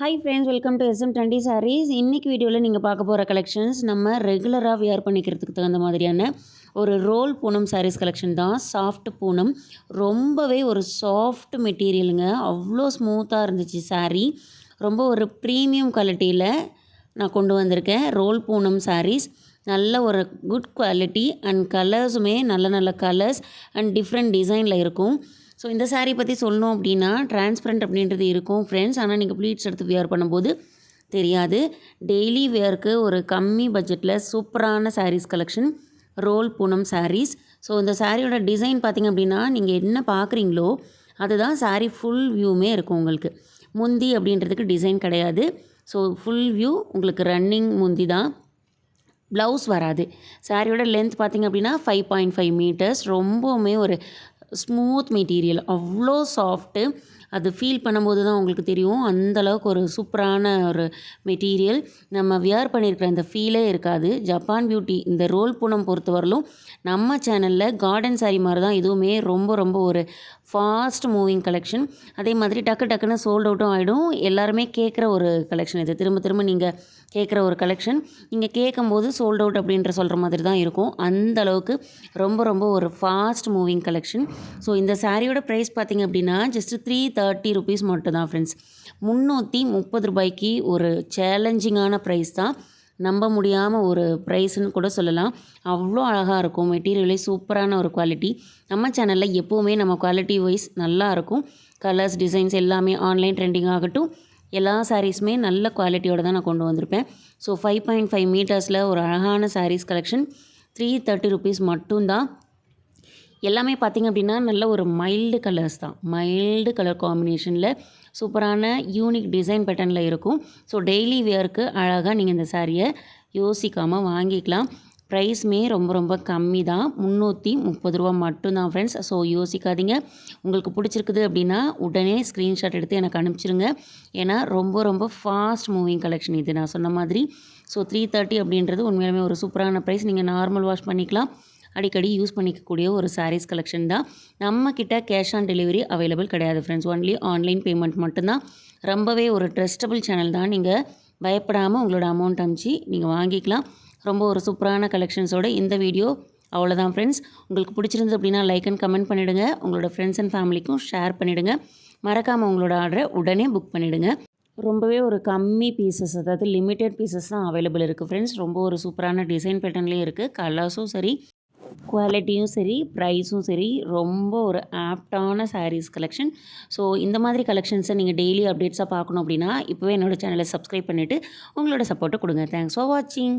Hi friends welcome to SM twenty saris இன்றைக்கி வீடியோவில் நீங்கள் பார்க்க போகிற கலெக்ஷன்ஸ் நம்ம ரெகுலராக வியர் பண்ணிக்கிறதுக்கு தகுந்த மாதிரியான ஒரு ரோல் பூனம் சாரீஸ் கலெக்ஷன் தான். சாஃப்ட் பூனம். ரொம்பவே ஒரு சாஃப்ட் மெட்டீரியலுங்க அவ்வளோ ஸ்மூத்தாக இருந்துச்சு சாரீ ரொம்ப ஒரு ப்ரீமியம் குவாலிட்டியில் நான் கொண்டு வந்திருக்கேன் ரோல் பூனம் சாரீஸ் நல்ல ஒரு குட் குவாலிட்டி அண்ட் கலர்ஸுமே நல்ல நல்ல கலர்ஸ் அண்ட் டிஃப்ரெண்ட் டிசைனில் இருக்கும். ஸோ இந்த சாரீ பற்றி சொல்லணும் அப்படின்னா டிரான்ஸ்பரண்ட் அப்படின்றது இருக்கும் ஃப்ரெண்ட்ஸ் ஆனால் நீங்கள் ப்ளீட்ஸ் எடுத்து வியர் பண்ணும்போது தெரியாது. டெய்லி வேர்க்கு ஒரு கம்மி பட்ஜெட்டில் சூப்பரான sarees collection roll Poonam sarees so இந்த சாரியோட டிசைன் பார்த்திங்க அப்படின்னா நீங்கள் என்ன பார்க்குறீங்களோ அதுதான் saree ஃபுல் வியூமே இருக்கும் உங்களுக்கு. முந்தி அப்படின்றதுக்கு டிசைன் கிடையாது. ஸோ ஃபுல் வியூ உங்களுக்கு ரன்னிங் முந்தி தான். ப்ளவுஸ் வராது. சாரியோட லென்த் பார்த்திங்க அப்படின்னா ஃபைவ் பாயிண்ட் ஃபைவ் மீட்டர்ஸ் ரொம்பவுமே ஒரு ஸ்மூத் மெட்டீரியல் அவ்வளோ சாஃப்ட்டு அது ஃபீல் பண்ணும்போது தான் உங்களுக்கு தெரியும். அந்தளவுக்கு ஒரு சூப்பரான ஒரு மெட்டீரியல் நம்ம வியர் பண்ணியிருக்கிற அந்த ஃபீலே இருக்காது. ஜப்பான் பியூட்டி இந்த ரோல் பூனம் பொறுத்தவரையிலும் நம்ம சேனலில் கார்டன் saree மாதிரி தான் இதுவுமே ரொம்ப ரொம்ப ஒரு ஃபாஸ்ட் மூவிங் கலெக்ஷன் அதே மாதிரி டக்கு டக்குன்னு சோல்ட் அவுட்டும் ஆகிடும் எல்லாருமே கேட்குற ஒரு கலெக்ஷன் இது. திரும்ப திரும்ப நீங்கள் கேட்குற ஒரு கலெக்ஷன் நீங்கள் கேட்கும்போது சோல்ட் அவுட் அப்படின்ற சொல்கிற மாதிரி தான் இருக்கும். அந்த அளவுக்கு ரொம்ப ரொம்ப ஒரு ஃபாஸ்ட் மூவிங் கலெக்ஷன் ஸோ இந்த சாரியோட ப்ரைஸ் பார்த்திங்க அப்படின்னா ஜஸ்ட் த்ரீ தேர்ட்டி ருபீஸ் மட்டும் தான் ஃப்ரெண்ட்ஸ் முந்நூற்றி முப்பது ரூபாய்க்கு ஒரு சேலஞ்சிங்கான ப்ரைஸ் தான். நம்ப முடியாமல் ஒரு ப்ரைஸ்னு கூட சொல்லலாம். அவ்வளோ அழகாக இருக்கும். மெட்டீரியலே சூப்பரான ஒரு குவாலிட்டி நம்ம சேனலில் எப்போவுமே நம்ம குவாலிட்டி வைஸ் நல்லா இருக்கும். கலர்ஸ் டிசைன்ஸ் எல்லாமே ஆன்லைன் ட்ரெண்டிங் ஆகட்டும். எல்லா சாரீஸுமே நல்ல குவாலிட்டியோட தான் நான் கொண்டு வந்திருப்பேன். ஸோ ஃபைவ் பாயிண்ட் ஃபைவ் மீட்டர்ஸில் ஒரு அழகான sarees collection three thirty rupees மட்டும்தான். எல்லாமே பார்த்திங்க அப்படின்னா நல்ல ஒரு மைல்டு கலர்ஸ் தான். மைல்டு கலர் காம்பினேஷனில் சூப்பரான யூனிக் டிசைன் பேட்டர்னில் இருக்கும். ஸோ டெய்லி வியருக்கு அழகாக நீங்கள் இந்த சாரியை யோசிக்காமல் வாங்கிக்கலாம். ப்ரைஸுமே ரொம்ப ரொம்ப கம்மி தான். முந்நூற்றி முப்பது ரூபா மட்டும்தான் ஃப்ரெண்ட்ஸ் ஸோ யோசிக்காதீங்க. உங்களுக்கு பிடிச்சிருக்குது அப்படின்னா உடனே ஸ்க்ரீன்ஷாட் எடுத்து எனக்கு அனுப்பிச்சிருங்க. ஏன்னா ரொம்ப ரொம்ப ஃபாஸ்ட் மூவிங் கலெக்ஷன் இது. நான் சொன்ன மாதிரி. ஸோ த்ரீ தேர்ட்டி அப்படின்றது உண்மையிலுமே ஒரு சூப்பரான ப்ரைஸ் நீங்கள் நார்மல் வாஷ் பண்ணிக்கலாம். அடிக்கடி யூஸ் பண்ணிக்கக்கூடிய ஒரு சாரீஸ் கலெக்ஷன் தான். நம்மக்கிட்ட கேஷ் ஆன் டெலிவரி அவைலபிள் கிடையாது ஃப்ரெண்ட்ஸ் ஒன்லி ஆன்லைன் பேமெண்ட் மட்டும்தான். ரொம்பவே ஒரு ட்ரஸ்டபிள் சேனல் தான். நீங்கள் பயப்படாமல் உங்களோட அமௌண்ட் அமுச்சு நீங்கள் வாங்கிக்கலாம். ரொம்ப ஒரு சூப்பரான கலெக்ஷன்ஸோட இந்த வீடியோ அவ்வளோதான் ஃப்ரெண்ட்ஸ் உங்களுக்கு பிடிச்சிருந்து அப்படின்னா லைக் அண்ட் கமெண்ட் பண்ணிவிடுங்க உங்களோட ஃப்ரெண்ட்ஸ் அண்ட் ஃபேமிலிக்கும் ஷேர் பண்ணிவிடுங்க மறக்காமல் உங்களோட ஆர்டரை உடனே புக் பண்ணிவிடுங்க ரொம்பவே ஒரு கம்மி பீசஸ் அதாவது லிமிட்டெட் பீசஸ் தான் அவைலபிள் இருக்குது ஃப்ரெண்ட்ஸ் ரொம்ப ஒரு சூப்பரான டிசைன் பேட்டர்ன்லேயும் இருக்குது கலர்ஸும் சரி. குவாலிட்டியும் சரி ப்ரைஸும் சரி ரொம்ப ஒரு ஆப்டான சாரீஸ் கலெக்ஷன் ஸோ இந்த மாதிரி கலெக்ஷன்ஸை நீங்கள் டெய்லி அப்டேட்ஸாக பார்க்கணும் அப்படின்னா இப்போவே என்னோடய சேனலை சப்ஸ்கிரைப் பண்ணிவிட்டு உங்களோட சப்போர்ட்டை கொடுங்க. தேங்க்ஸ் ஃபார் வாட்சிங்